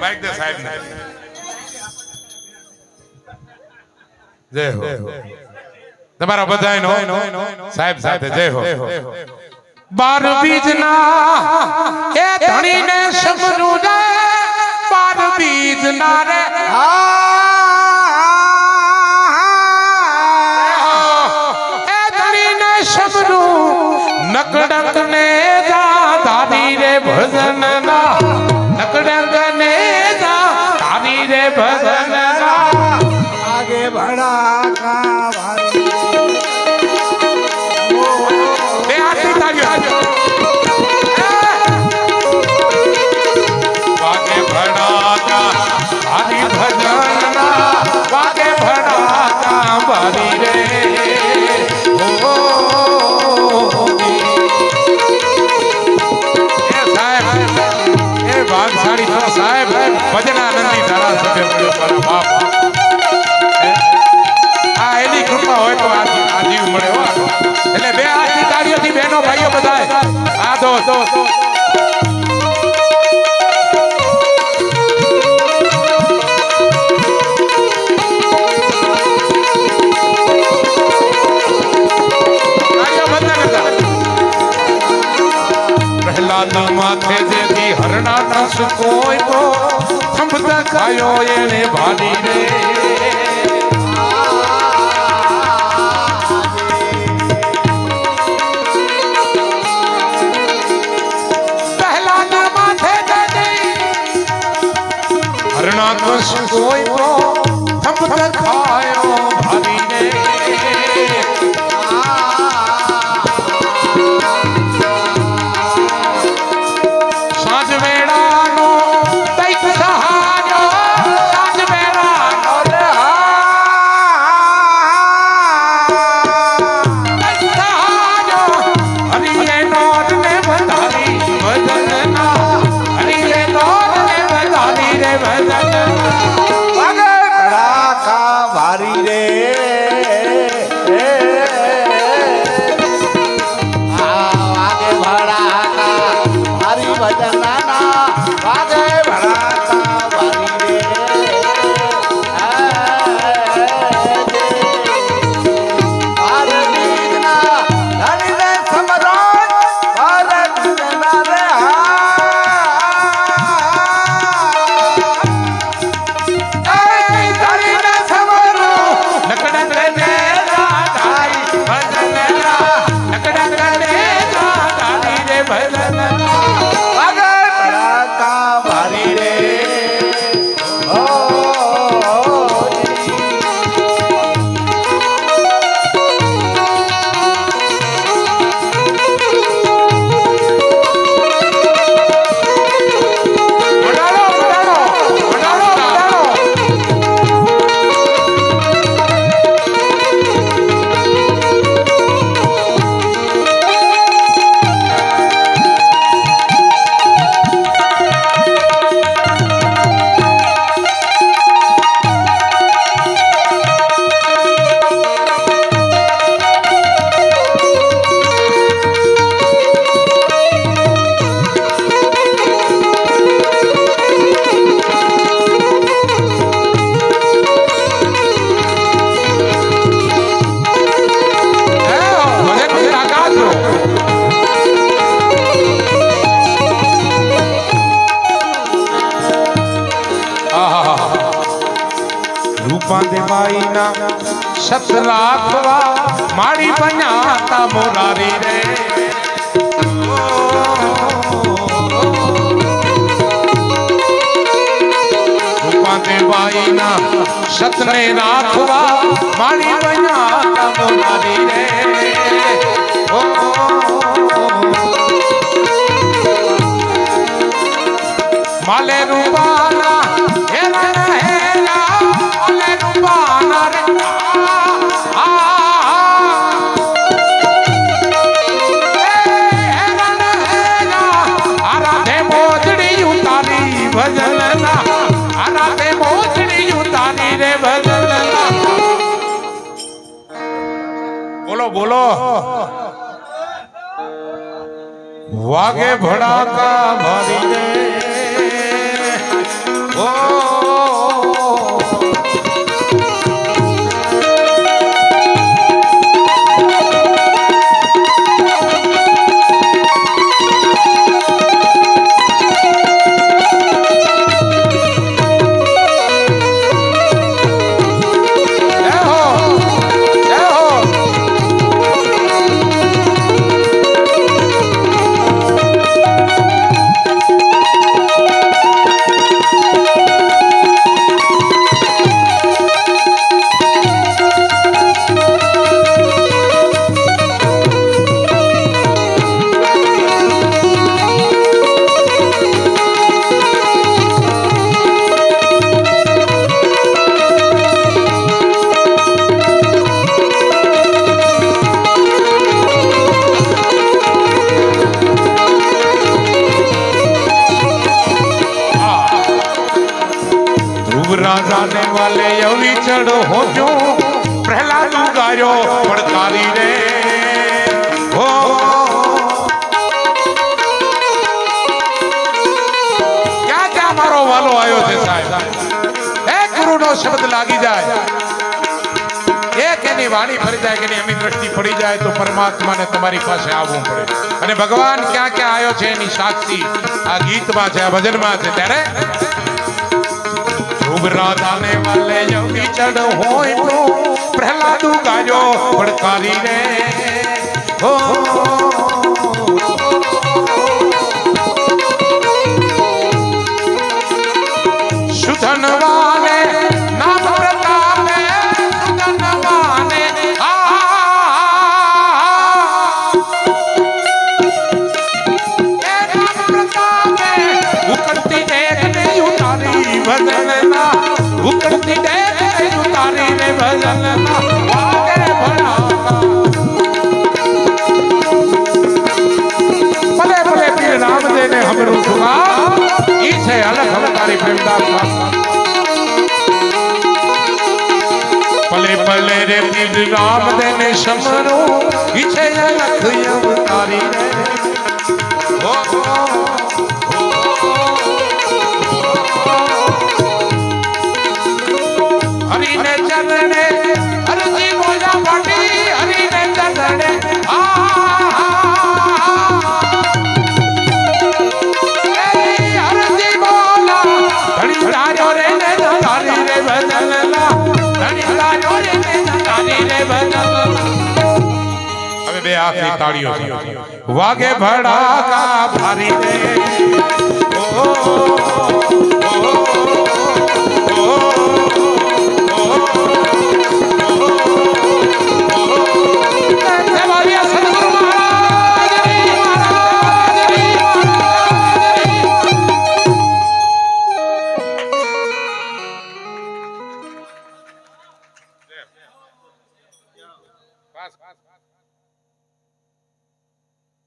Mike દે સાહેબ ને જય હો તમારા બધાયનો સાહેબ સાથે જય હો બાર બીજના એ ધણીને સમરૂ રે બાર બીજના રે ભગવાન મારા બાપ આ એની કૃપા હોય તો આ મળે એટલે બે હાથની તાળીઓથી બહેનો, ભાઈઓ બધા આ દો દો પ્રહલાદ માથે જેથી કોઈ ભાયો એને ભાડી રે ના. શબ્દ રાખવા મારી બનાતા મોરારી રે. દેવાઈના સતને રાખવા મારી બનાતા મોરારી રે. માલે રૂપાલા બોલો. વાગે ભડાકા ભરી વાલે એવી ચડ હોજો. પ્રહલાદ ગાયો પડકારી રે. હો ક્યાં ક્યાં મારો વાલો આવ્યો છે સાહેબ? એક ગુરુનો શબ્દ લાગી જાય. એક એની વાણી ફરી જાય કે એની દ્રષ્ટિ પડી જાય તો પરમાત્માને તમારી પાસે આવવું પડે. અને ભગવાન ક્યાં ક્યાં આવ્યો છે એની સાક્ષી આ ગીતમાં છે, આ ભજનમાં છે. ત્યારે રાધાને વાલે યોગી ચડ હોય તો પ્રહલાદ ગાજો પડકારી રે હો પીર દેને સમરો ઈચ્છે લખ અવતારી રે હો. આખરી તાળીઓ વાગે ભડાકા ભારી ઓ,